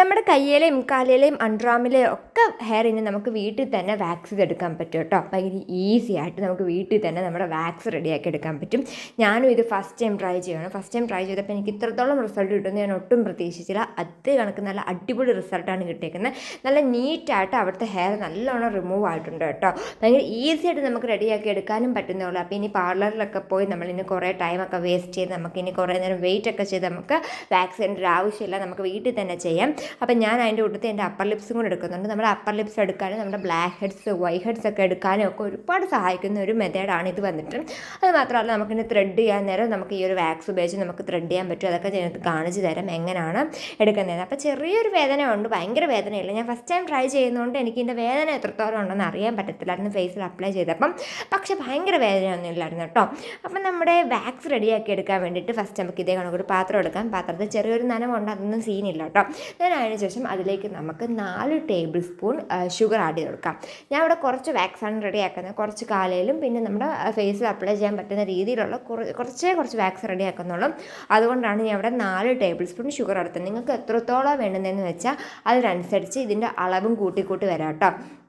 നമ്മുടെ കയ്യിലെയും കാലിലെയും അൺഡ്രാമിലെയും ഒക്കെ ഹെയറിന് നമുക്ക് വീട്ടിൽ തന്നെ വാക്സ് ചെയ്തെടുക്കാൻ പറ്റും കേട്ടോ. ഭയങ്കര ഈസി ആയിട്ട് നമുക്ക് വീട്ടിൽ തന്നെ നമ്മുടെ വാക്സ് റെഡിയാക്കി എടുക്കാൻ പറ്റും. ഞാനും ഇത് ഫസ്റ്റ് ടൈം ട്രൈ ചെയ്യണം ഫസ്റ്റ് ടൈം ട്രൈ ചെയ്തപ്പോൾ എനിക്ക് ഇത്രത്തോളം റിസൾട്ട് കിട്ടുമെന്ന് ഞാൻ ഒട്ടും പ്രതീക്ഷിച്ചില്ല. അതേ കണക്ക് നല്ല അടിപൊളി റിസൾട്ടാണ് കിട്ടിയേക്കുന്നത്. നല്ല നീറ്റായിട്ട് അവിടുത്തെ ഹെയർ നല്ലോണം റിമൂവ് ആയിട്ടുണ്ട് കേട്ടോ. ഭയങ്കര ഈസി ആയിട്ട് നമുക്ക് റെഡിയാക്കി എടുക്കാനും പറ്റുന്നുള്ളൂ അപ്പോൾ ഇനി പാർലറിലൊക്കെ പോയി നമ്മൾ ഇനി കുറേ ടൈമൊക്കെ വേസ്റ്റ് ചെയ്ത് നമുക്ക് ഇനി കുറേ നേരം വെയിറ്റ് ഒക്കെ ചെയ്ത് നമുക്ക് വാക്സിന്റെ ആവശ്യമില്ല. നമുക്ക് വീട്ടിൽ തന്നെ ചെയ്യാം. അപ്പം ഞാൻ അതിന്റെ കൂട്ടത്തിൽ എന്റെ അപ്പർ ലിപ്സും കൂടെ എടുക്കുന്നുണ്ട്. നമ്മുടെ അപ്പർ ലിപ്സ് എടുക്കാനും നമ്മുടെ ബ്ലാക്ക് ഹെഡ്സ് വൈറ്റ് ഹെഡ്സ് ഒക്കെ എടുക്കാനും ഒക്കെ ഒരുപാട് സഹായിക്കുന്ന ഒരു മെത്തേഡാണ് ഇത് വന്നിട്ട്. അത് മാത്രമല്ല നമുക്കിനി ത്രെഡ് ചെയ്യാൻ നേരം നമുക്ക് ഈ ഒരു വാക്സ് ഉപയോഗിച്ച് നമുക്ക് ത്രെഡ് ചെയ്യാൻ പറ്റും. അതൊക്കെ ഞാൻ കാണിച്ചു തരാം എങ്ങനെയാണ് എടുക്കുന്നത്. അപ്പോൾ ചെറിയൊരു വേദന ഉണ്ട് ഭയങ്കര വേദനയില്ല. ഞാൻ ഫസ്റ്റ് ടൈം ട്രൈ ചെയ്യുന്നതുകൊണ്ട് എനിക്ക് ഇതിന്റെ വേദന എത്രത്തോളം ഉണ്ടെന്ന് അറിയാൻ പറ്റത്തില്ലായിരുന്നു ഫേസിൽ അപ്ലൈ ചെയ്തപ്പം. പക്ഷേ ഭയങ്കര വേദനയൊന്നും ഇല്ലായിരുന്നു കേട്ടോ. അപ്പം നമ്മുടെ വാക്സ് റെഡിയാക്കി എടുക്കാൻ വേണ്ടിയിട്ട് ഫസ്റ്റ് നമുക്ക് ഇതേ കണക്കൊരു പാത്രം എടുക്കാം. പാത്രത്തിൽ ചെറിയൊരു നനവുണ്ട്. അതൊന്നും സീനില്ല കേട്ടോ. ഞാൻ അതിന് ശേഷം അതിലേക്ക് നമുക്ക് നാല് ടേബിൾ സ്പൂൺ ഷുഗർ ആഡ് ചെയ്ത് കൊടുക്കാം. ഞാൻ ഇവിടെ കുറച്ച് വാക്സാണ് റെഡി ആക്കുന്നത്. കുറച്ച് കാലയിലും പിന്നെ നമ്മുടെ ഫേസിൽ അപ്ലൈ ചെയ്യാൻ പറ്റുന്ന രീതിയിലുള്ള കുറ- കുറച്ചേ കുറച്ച് വാക്സ് റെഡി ആക്കുന്നുള്ളൂ. അതുകൊണ്ടാണ് ഞാൻ ഇവിടെ നാല് ടേബിൾ സ്പൂൺ ഷുഗർ എടുത്തത്. നിങ്ങൾക്ക് എത്രത്തോളം വേണ്ടതെന്ന് വെച്ചാൽ അതിനനുസരിച്ച് ഇതിന്റെ അളവും കൂട്ടി കൂട്ടി വരാം കേട്ടോ.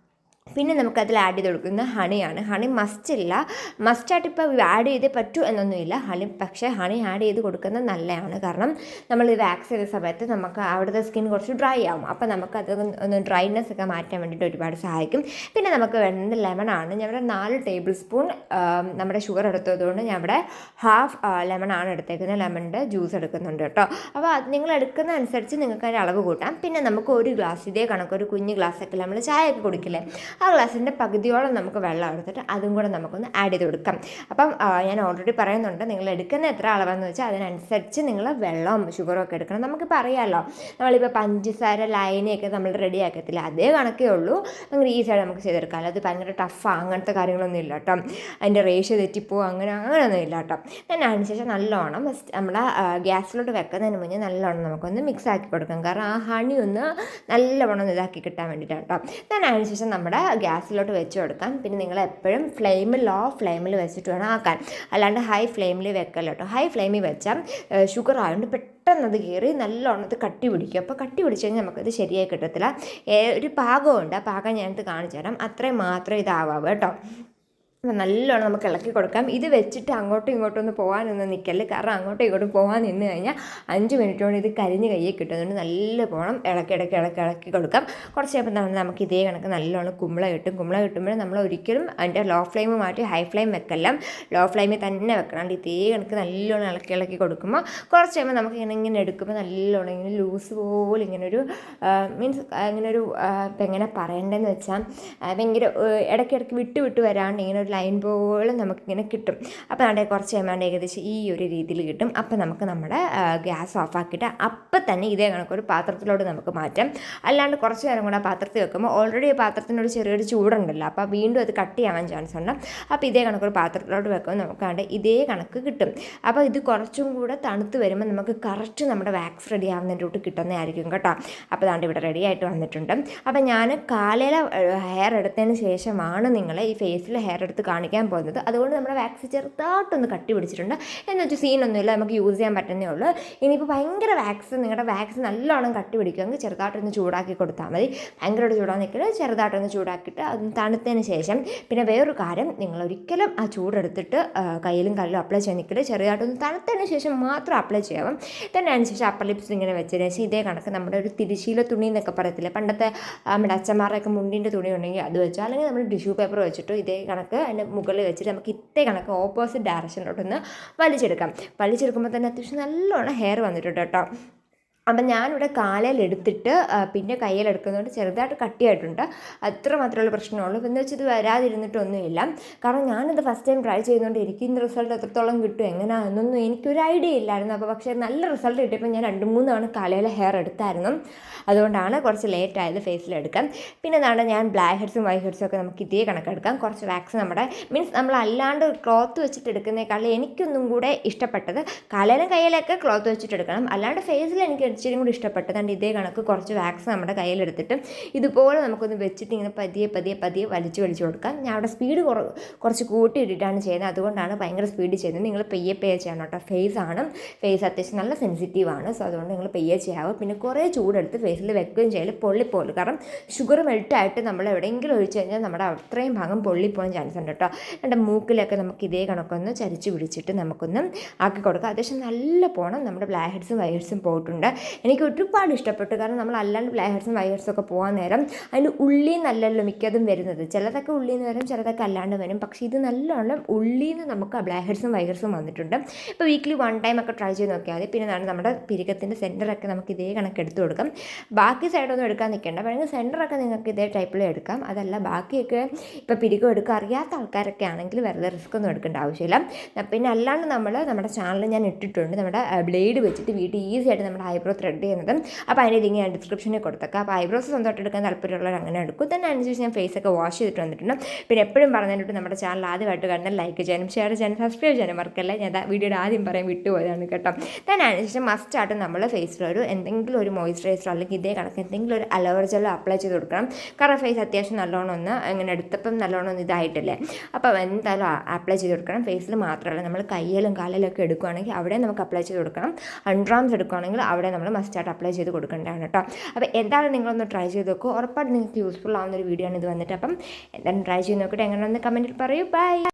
പിന്നെ നമുക്ക് നമുക്കതിൽ ആഡ് ചെയ്ത് കൊടുക്കുന്ന ഹണിയാണ് ഹണി മസ്റ്റ് ഇല്ല. മസ്റ്റായിട്ട് ഇപ്പോൾ ആഡ് ചെയ്തേ പറ്റൂ എന്നൊന്നുമില്ല. ഹണി പക്ഷേ ഹണി ആഡ് ചെയ്ത് കൊടുക്കുന്നത് നല്ലതാണ്. കാരണം നമ്മൾ ഇത് വാക്സ് ചെയ്ത സമയത്ത് നമുക്ക് അവിടുത്തെ സ്കിൻ കുറച്ച് ഡ്രൈ ആവും. അപ്പോൾ അത് ഒന്ന് ഡ്രൈനെസ് ഒക്കെ മാറ്റാൻ വേണ്ടിയിട്ട് ഒരുപാട് സഹായിക്കും. പിന്നെ നമുക്ക് വേണ്ടത് ഞാൻ ഇവിടെ നാല് ടേബിൾ സ്പൂൺ നമ്മുടെ ഷുഗർ എടുത്തതുകൊണ്ട് ഞാൻ ഇവിടെ ഹാഫ് ലെമൺ ആണ് എടുത്തേക്കുന്നത്. ലെമണിന്റെ ജ്യൂസ് എടുക്കുന്നുണ്ട് കേട്ടോ. അപ്പോൾ അത് നിങ്ങൾ എടുക്കുന്ന അനുസരിച്ച് നിങ്ങൾക്ക് അതിന്റെ അളവ് കൂട്ടാം. പിന്നെ നമുക്ക് ഒരു ഗ്ലാസ് ഇതേ കണക്ക് ഒരു കുഞ്ഞ് ഗ്ലാസ്സൊക്കെ നമ്മൾ ചായ ഒക്കെ കുടിക്കില്ലേ? ആ ഗ്ലാസിന്റെ പകുതിയോളം നമുക്ക് വെള്ളം എടുത്തിട്ട് അതും കൂടെ നമുക്കൊന്ന് ആഡ് ചെയ്ത് കൊടുക്കാം. അപ്പം ഞാൻ ഓൾറെഡി പറയുന്നുണ്ട് നിങ്ങൾ എടുക്കുന്ന എത്ര അളവെന്ന് വെച്ചാൽ അതിനനുസരിച്ച് നിങ്ങൾ വെള്ളവും ഷുഗറും ഒക്കെ എടുക്കണം. നമുക്കിപ്പോൾ അറിയാമല്ലോ നമ്മളിപ്പോൾ പഞ്ചസാര ലൈനയൊക്കെ നമ്മൾ റെഡി ആക്കത്തില്ല. അതേ കണക്കേ ഉള്ളൂ. ഭയങ്കര ഈസിയായിട്ട് നമുക്ക് ചെയ്തെടുക്കാം അത് ഭയങ്കര ടഫാണ് അങ്ങനത്തെ കാര്യങ്ങളൊന്നും ഇല്ല കേട്ടോ. അതിന്റെ റേഷ്യോ തെറ്റിപ്പോവും അങ്ങനെ അങ്ങനെയൊന്നും ഇല്ല കേട്ടോ. ഞാൻ അതിനുശേഷം നല്ലോണം നമ്മുടെ ഗ്യാസിലോട്ട് വെക്കുന്നതിന് മുന്നേ നല്ലോണം നമുക്കൊന്ന് മിക്സ് ആക്കി കൊടുക്കാം. കാരണം ആ ഹണി ഒന്ന് നല്ലവണ്ണം ഇതാക്കി കിട്ടാൻ വേണ്ടിയിട്ടാണ് കേട്ടോ. ഞാൻ അതിനുശേഷം നമ്മുടെ ഗ്യാസിലോട്ട് വെച്ച് കൊടുക്കാം. പിന്നെ നിങ്ങൾ എപ്പോഴും ഫ്ലെയിം ലോ ഫ്ലെയിമിൽ വെച്ചിട്ട് വേണം ആക്കാൻ. അല്ലാണ്ട് ഹൈ ഫ്ലെയിമിൽ വെക്കല്ല കേട്ടോ ഹൈ ഫ്ലെയിമിൽ വെച്ചാൽ ഷുഗർ ആയതുകൊണ്ട് പെട്ടെന്ന് അത് കയറി നല്ലോണം അത് കട്ടി പിടിക്കും. അപ്പോൾ കട്ടി പിടിച്ചു കഴിഞ്ഞാൽ നമുക്കത് ശരിയായി കിട്ടത്തില്ല. ഒരു പാകമുണ്ട് ആ പാകം ഞാനത് കാണിച്ചു തരാം. അത്രയും മാത്രം ഇതാവാവൂ കേട്ടോ. നല്ലോണം നമുക്ക് ഇളക്കി കൊടുക്കാം. ഇത് വെച്ചിട്ട് അങ്ങോട്ടും ഇങ്ങോട്ടും ഒന്ന് പോകാനൊന്നും നിൽക്കൽ കാരണം അങ്ങോട്ടും ഇങ്ങോട്ടും പോകാൻ നിന്ന് കഴിഞ്ഞാൽ അഞ്ച് മിനിറ്റ് കൊണ്ട് ഇത് കരിഞ്ഞ് കയ്യിൽ കിട്ടുന്നുണ്ട് നല്ല പോകണം ഇളക്കി ഇടയ്ക്ക് ഇളക്കി ഇളക്കി കൊടുക്കാം. കുറച്ച് കഴിയുമ്പോൾ നമ്മൾ നമുക്ക് ഇതേ കണക്ക് നല്ലോണം കുമ്പള കിട്ടും. കുമ്പള കിട്ടുമ്പോൾ നമ്മൾ ഒരിക്കലും അതിന്റെ ലോ ഫ്ലെയിം മാറ്റി ഹൈ ഫ്ലെയിം വെക്കല്ല. ലോ ഫ്ലെയിമിൽ തന്നെ വെക്കണം. ഇതേ കണക്ക് നല്ലോണം ഇളക്കി ഇളക്കി കൊടുക്കുമ്പോൾ കുറച്ച് കഴിയുമ്പോൾ നമുക്ക് ഇങ്ങനെ ഇങ്ങനെ എടുക്കുമ്പോൾ നല്ലോണം ഇങ്ങനെ ലൂസ് പോലെ ഇങ്ങനെ ഒരു മീൻസ് ഇങ്ങനെ ഒരു ഇപ്പം എങ്ങനെ പറയേണ്ടതെന്ന് വെച്ചാൽ ഭയങ്കര ഇടയ്ക്കിടയ്ക്ക് വിട്ട് വിട്ട് വരാണ്ട് ഇങ്ങനെ ഒരു ലൈൻ പോലെ നമുക്കിങ്ങനെ കിട്ടും. അപ്പോൾ അവിടെ കുറച്ച് എമൗണ്ട് ഏകദേശം ഈ ഒരു രീതിയിൽ കിട്ടും. അപ്പോൾ നമുക്ക് നമ്മുടെ ഗ്യാസ് ഓഫാക്കിയിട്ട് അപ്പം തന്നെ ഇതേ കണക്കൊരു പാത്രത്തിലോട്ട് നമുക്ക് മാറ്റാം. അല്ലാണ്ട് കുറച്ച് നേരം കൂടെ പാത്രത്തിൽ വെക്കുമ്പോൾ ഓൾറെഡി പാത്രത്തിനൊരു ചെറിയൊരു ചൂടുണ്ടല്ലോ. അപ്പോൾ വീണ്ടും അത് കട്ട് ചെയ്യാൻ ചാൻസ് ഉണ്ട്. അപ്പോൾ ഇതേ കണക്കൊരു പാത്രത്തിലോട്ട് വെക്കുമ്പോൾ നമുക്ക് അവിടെ ഇതേ കണക്ക് കിട്ടും. അപ്പോൾ ഇത് കുറച്ചും കൂടെ തണുത്ത് വരുമ്പോൾ നമുക്ക് കറക്റ്റ് നമ്മുടെ വാക്സ് റെഡി ആവുന്നതിന്റെ കൂട്ട് കിട്ടുന്നതായിരിക്കും കേട്ടോ. അപ്പോൾ ദാണ്ട് ഇവിടെ റെഡി ആയിട്ട് വന്നിട്ടുണ്ട്. അപ്പോൾ ഞാൻ കാലയിലെ ഹെയർ എടുത്തതിന് ശേഷമാണ് നിങ്ങൾ ഈ ഫേസിൽ ഹെയർ എടുത്ത് കാണിക്കാൻ പോകുന്നത്. അതുകൊണ്ട് നമ്മുടെ വാക്സ് ചെറുതായിട്ടൊന്ന് കട്ടി പിടിച്ചിട്ടുണ്ട്. എന്ന് വെച്ചാൽ സീനൊന്നുമില്ല നമുക്ക് യൂസ് ചെയ്യാൻ പറ്റുന്നേ ഉള്ളൂ. ഇനിയിപ്പോൾ ഭയങ്കര വാക്സ് നിങ്ങളുടെ വാക്സ് നല്ലോണം കട്ടി പിടിക്കുമെങ്കിൽ ചെറുതായിട്ടൊന്ന് ചൂടാക്കി കൊടുത്താൽ മതി. ഭയങ്കരമായിട്ട് ചൂടാന്ന് നിൽക്കരുത്. ചെറുതായിട്ടൊന്ന് ചൂടാക്കിയിട്ട് അത് തണുത്തതിന് ശേഷം പിന്നെ വേറൊരു കാര്യം. നിങ്ങൾ ഒരിക്കലും ആ ചൂടെടുത്തിട്ട് കയ്യിലും കല്ലും അപ്ലൈ ചെയ്യാൻ നിൽക്കരുത്. ചെറുതായിട്ടൊന്ന് തണുത്തതിന് ശേഷം മാത്രം അപ്ലൈ ചെയ്യാം തന്നെ അതിനുശേഷം അപ്പർ ലിപ്സ് ഇങ്ങനെ വെച്ചതിന് ശേഷം ഇതേ കണക്ക് നമ്മുടെ ഒരു തിരിശീല തുണി എന്നൊക്കെ പറയത്തില്ലേ? പണ്ടത്തെ നമ്മുടെ അച്ഛന്മാരുടെയൊക്കെ മുണ്ടിന്റെ തുണി ഉണ്ടെങ്കിൽ അത് വെച്ചോ. അല്ലെങ്കിൽ നമ്മൾ ടിഷ്യൂ പേപ്പർ വെച്ചിട്ടോ ഇതേ കണക്ക് അതിന്റെ മുകളിൽ വെച്ചിട്ട് നമുക്ക് ഇത്തേ കണക്ക് ഓപ്പോസിറ്റ് ഡയറക്ഷനിലോട്ടൊന്ന് വലിച്ചെടുക്കാം. വലിച്ചെടുക്കുമ്പോൾ തന്നെ അത്യാവശ്യം നല്ലോണം ഹെയർ വന്നിട്ടുണ്ട് കേട്ടോ. അപ്പം ഞാനിവിടെ കാലയിൽ എടുത്തിട്ട് ആ, പിന്നെ കയ്യിൽ എടുക്കുന്നതുകൊണ്ട് ചെറുതായിട്ട് കട്ടിയായിട്ടുണ്ട്. അത്ര മാത്രമുള്ള പ്രശ്നമുള്ളൂ. എന്ന് വെച്ചാൽ ഇത് വരാതിരുന്നിട്ടൊന്നുമില്ല. കാരണം ഞാനിത് ഫസ്റ്റ് ടൈം ട്രൈ ചെയ്യുന്നതുകൊണ്ട് എനിക്ക് ഇന്ന് റിസൾട്ട് എത്രത്തോളം കിട്ടും എങ്ങനെയാ എന്നൊന്നും എനിക്കൊരു ഐഡിയ ഇല്ലായിരുന്നു. അപ്പോൾ പക്ഷേ നല്ല റിസൾട്ട് കിട്ടിയപ്പോൾ ഞാൻ രണ്ട് മൂന്ന് തവണ കാലയിലെ ഹെയർ എടുത്തായിരുന്നു. അതുകൊണ്ടാണ് കുറച്ച് ലേറ്റ് ആയത് എടുക്കാം പിന്നെ എന്താണ് ഞാൻ ബ്ലാക്ക് ഹെഡ്സും വൈറ്റ് ഹെഡ്സും ഒക്കെ നമുക്ക് ഇതേ കണക്കെടുക്കാം. കുറച്ച് വാക്സ് നമ്മുടെ മീൻസ് നമ്മൾ അല്ലാണ്ട് ക്ലോത്ത് വെച്ചിട്ട് എടുക്കുന്നേക്കാളും എനിക്കൊന്നും കൂടെ ഇഷ്ടപ്പെട്ടത് കാലയിലും കയ്യിലൊക്കെ ക്ലോത്ത് വെച്ചിട്ട് എടുക്കണം. അല്ലാണ്ട് ഫേസിൽ എനിക്ക് ഇച്ചിരി കൂടി ഇഷ്ടപ്പെട്ടു കണ്ട് ഇതേ കണക്ക് കുറച്ച് വാക്സ് നമ്മുടെ കയ്യിലെടുത്തിട്ട് ഇതുപോലെ നമുക്കൊന്ന് വെച്ചിട്ട് ഇങ്ങനെ പതിയെ പതിയെ പതിയെ വലിച്ചു വലിച്ചു കൊടുക്കാം. ഞാൻ അവിടെ സ്പീഡ് കുറ കുറച്ച് കൂട്ടി ഇട്ടിട്ടാണ് ചെയ്യുന്നത്. അതുകൊണ്ടാണ് ഭയങ്കര സ്പീഡ് ചെയ്യുന്നത്. നിങ്ങൾ പെയ്യെ പെയ്യെ ചെയ്യണം കേട്ടോ. ഫേസ് ആണ്. ഫേസ് അത്യാവശ്യം നല്ല സെൻസിറ്റീവ് ആണ്. സോ അതുകൊണ്ട് നിങ്ങൾ പെയ്യെ ചെയ്യാവും. പിന്നെ കുറേ ചൂടെടുത്ത് ഫേസിൽ വെക്കുകയും ചെയ്യൽ പൊള്ളിപ്പോലും. കാരണം ഷുഗർ മെൽട്ടായിട്ട് നമ്മൾ എവിടെയെങ്കിലും ഒഴിച്ചു കഴിഞ്ഞാൽ നമ്മുടെ അത്രയും ഭാഗം പൊള്ളിപ്പോകാൻ ചാൻസ് ഉണ്ട് കേട്ടോ. എന്റെ മൂക്കിലൊക്കെ നമുക്ക് ഇതേ കണക്കൊന്ന് ചരിച്ച് പിടിച്ചിട്ട് നമുക്കൊന്ന് ആക്കി കൊടുക്കാം. അത്യാവശ്യം നല്ല പോണം. നമ്മുടെ ബ്ലാക്ക് ഹെഡ്സും വൈറ്റ് ഹെഡ്സും പോയിട്ടുണ്ട്. എനിക്ക് ഒരുപാട് ഇഷ്ടപ്പെട്ടു. കാരണം നമ്മൾ അല്ലാണ്ട് ഫ്ലൈഹേഴ്സും വൈഹേഴ്സും ഒക്കെ പോകാൻ നേരം അതിന് ഉള്ളിൽ നല്ലല്ലോ മിക്കതും വരുന്നത്. ചിലതൊക്കെ ഉള്ളിൽ നിന്ന് വരും ചിലതൊക്കെ അല്ലാണ്ട് വരും. പക്ഷേ ഇത് നല്ലോണം ഉള്ളിൽ നിന്ന് നമുക്ക് ബ്ലാഹേഴ്സും വൈറ്റ് വന്നിട്ടുണ്ട്. ഇപ്പോൾ വീക്കിലി വൺ ടൈം ഒക്കെ ട്രൈ ചെയ്ത് നോക്കിയാൽ മതി. പിന്നെ നമ്മുടെ പിരികത്തിന്റെ സെന്ററൊക്കെ നമുക്ക് ഇതേ കണക്ക് എടുത്ത് കൊടുക്കാം. ബാക്കി സൈഡൊന്നും എടുക്കാൻ നിൽക്കേണ്ട. വേണമെങ്കിൽ സെന്ററൊക്കെ നിങ്ങൾക്ക് ഇതേ ടൈപ്പിൽ എടുക്കാം. അതല്ല ബാക്കിയൊക്കെ ഇപ്പോൾ പിരികം എടുക്കുക അറിയാത്ത ആൾക്കാരൊക്കെ ആണെങ്കിൽ വെറുതെ റിസ്ക് ഒന്നും എടുക്കേണ്ട ആവശ്യമില്ല. പിന്നെ അല്ലാണ്ട് നമ്മൾ നമ്മുടെ ചാനലിൽ ഞാൻ ഇട്ടിട്ടുണ്ട്. നമ്മുടെ ബ്ലേഡ് വെച്ചിട്ട് വീട്ടിൽ ഈസി ആയിട്ട് നമ്മുടെ ഐബ്രോ ത്രെഡ് ചെയ്യുന്നത്. അപ്പോൾ അതിന്റെ ലിങ്ക് ഞാൻ ഡിസ്ക്രിപ്ഷനിൽ കൊടുത്തേക്കാം. അപ്പോൾ ഐബ്രോസ് സ്വന്തമായിട്ട് എടുക്കാൻ താല്പര്യമുള്ളവർ അങ്ങനെ എടുക്കും. തന്നെ അനുസരിച്ച് ഞാൻ ഫേസ് ഒക്കെ വാഷ് ചെയ്തിട്ട് വന്നിട്ടുണ്ട്. പിന്നെ എപ്പോഴും പറഞ്ഞിട്ട് നമ്മുടെ ചാനൽ ആദ്യമായിട്ട് കണ്ടാൽ ലൈക്ക് ചെയ്യാനും ഷെയർ ചെയ്യാനും സബ്സ്ക്രൈബ് ചെയ്യാനും മറക്കല്ല? ഞാൻ വീഡിയോയുടെ ആദ്യം പറയാൻ വിട്ടുപോയതാണ് കേട്ടോ. തന്നെ അനുസരിച്ച് മസ്റ്റായിട്ട് നമ്മൾ ഫേസിലൊരു എന്തെങ്കിലും ഒരു മോയ്സ്ചറൈസർ അല്ലെങ്കിൽ ഇതേ കണക്ക് എന്തെങ്കിലും ഒരു അലവർജലോ അപ്ലൈ ചെയ്ത് കൊടുക്കണം. കാരണം ഫേസ് അത്യാവശ്യം നല്ലോണം ഒന്ന് ഇങ്ങനെ എടുത്തപ്പം നല്ലോണം ഒന്ന് ഇതായിട്ടില്ലേ? അപ്പോൾ എന്തായാലും അപ്ലൈ ചെയ്ത് കൊടുക്കണം. ഫേസിൽ മാത്രമല്ല നമ്മൾ കയ്യിലും കാലിലൊക്കെ എടുക്കുകയാണെങ്കിൽ അവിടെ നമുക്ക് അപ്ലൈ ചെയ്ത് കൊടുക്കണം. അൺഡ്രാംസ് എടുക്കുകയാണെങ്കിൽ അവിടെ നമ്മൾ മസ്റ്റായിട്ട് അപ്ലൈ ചെയ്ത് കൊടുക്കേണ്ടതാണ് കേട്ടോ അപ്പോൾ എന്തായാലും നിങ്ങളൊന്ന് ട്രൈ ചെയ്ത് നോക്കൂ. ഉറപ്പായിട്ട് നിങ്ങൾക്ക് യൂസ്ഫുൾ ആവുന്ന ഒരു വീഡിയോ ആണ് ഇത് വന്നിട്ട്. അപ്പം എന്തായാലും ട്രൈ ചെയ്ത് നോക്കിയിട്ട് എങ്ങനെയാണെന്ന് കമന്റിൽ പറയൂ. ബൈ